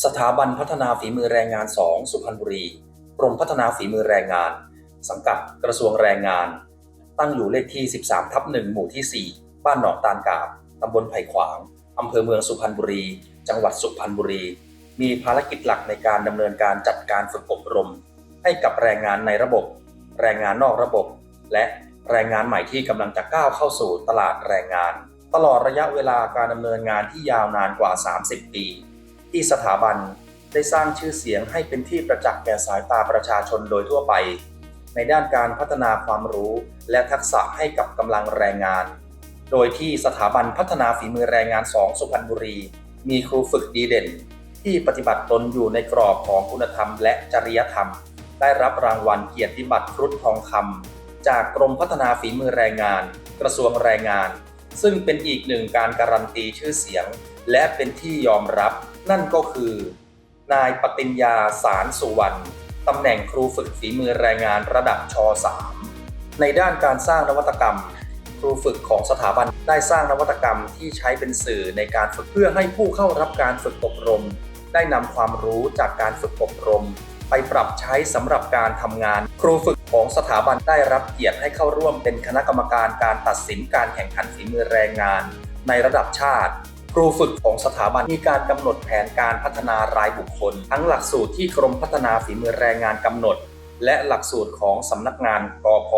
สถาบันพัฒนาฝีมือแรงงาน 2 สุพรรณบุรี กรมพัฒนาฝีมือแรงงาน สังกัดกระทรวงแรงงาน ตั้งอยู่เลขที่ 13 ทับ 1 หมู่ที่ 4 บ้านหนองตาลกาบ ตำบลไผ่ขวาง อำเภอเมืองสุพรรณบุรี จังหวัดสุพรรณบุรี มีภารกิจหลักในการดำเนินการจัดการฝึกอบรม ให้กับแรงงานในระบบ แรงงานนอกระบบ และแรงงานใหม่ที่กำลังจะก้าวเข้าสู่ตลาดแรงงาน ตลอดระยะเวลาการดำเนินงานที่ยาวนานกว่า 30 ปี ที่สถาบันได้สร้างชื่อเสียงให้เป็นที่ประจักษ์แก่สายตาประชาชนโดยทั่วไป ในด้านการพัฒนาความรู้และทักษะให้กับกำลังแรงงาน โดยที่สถาบันพัฒนาฝีมือแรงงาน 2 สุพรรณบุรี มีครูฝึกดีเด่น ที่ปฏิบัติตนอยู่ในกรอบของคุณธรรมและจริยธรรม ได้รับรางวัลเกียรติบัตรครุฑทองคำจากกรมพัฒนาฝีมือแรงงาน กระทรวงแรงงาน ซึ่งเป็นอีกหนึ่งการการันตีชื่อเสียง และเป็นที่ยอมรับ นั่นก็คือ นายปติญญาสารสุวรรณตำแหน่งครูฝึกฝีมือแรงงานระดับช .3 ในด้านการสร้างนวัตกรรม ครูฝึกของสถาบันได้สร้างนวัตกรรมที่ใช้เป็นสื่อในการฝึกเพื่อให้ผู้เข้ารับการฝึกอบรม ได้นำความรู้จากการฝึกอบรม ไปปรับใช้สำหรับการทำงาน ครูฝึกของสถาบันได้รับเกียรติให้เข้าร่วมเป็นคณะกรรมการการตัดสินการแข่งขันฝีมือแรงงาน ในระดับชาติ ครูฝึกของสถาบันมีการกำหนดแผนการพัฒนารายบุคคล ทั้งหลักสูตรที่กรมพัฒนาฝีมือแรงงานกำหนด และหลักสูตรของสำนักงานกพ